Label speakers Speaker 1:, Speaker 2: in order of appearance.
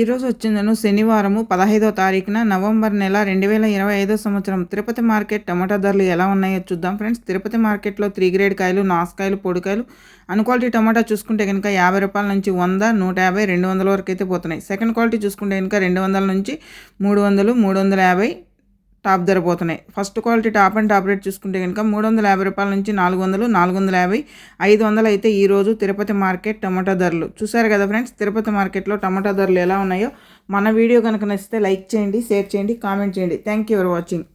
Speaker 1: ఈరోజు వచ్చిందను శనివారము పదహైదో తారీఖున నవంబర్ నెల రెండు వేల ఇరవై ఐదో సంవత్సరం. తిరుపతి మార్కెట్ టమాటా ధరలు ఎలా ఉన్నాయో చూద్దాం ఫ్రెండ్స్. తిరుపతి మార్కెట్లో త్రీ గ్రేడ్ కాయలు నాసుకాయలు పొడికాయలు అన్ క్వాలిటీ టమాటా చూసుకుంటే కనుక యాభై రూపాయల నుంచి వంద నూట యాభై రెండు వందల వరకు అయితే పోతున్నాయి. సెకండ్ క్వాలిటీ చూసుకుంటే కనుక రెండు వందల నుంచి మూడు వందలు మూడు వందల యాభై టాప్ ధర పోతున్నాయి first quality top and top rate చూసుకుంటే కనుక మూడు వందల యాభై రూపాయల నుంచి నాలుగు వందలు నాలుగు వందల యాభై ఐదు వందలు అయితే ఈరోజు తిరుపతి మార్కెట్ టమాటా ధరలు. చూసారు కదా ఫ్రెండ్స్ తిరుపతి మార్కెట్లో టమాటా ధరలు ఎలా ఉన్నాయో? మన వీడియో కనుక నచ్చితే లైక్ చేయండి షేర్ చేయండి కామెంట్ చేయండి. Thank you for watching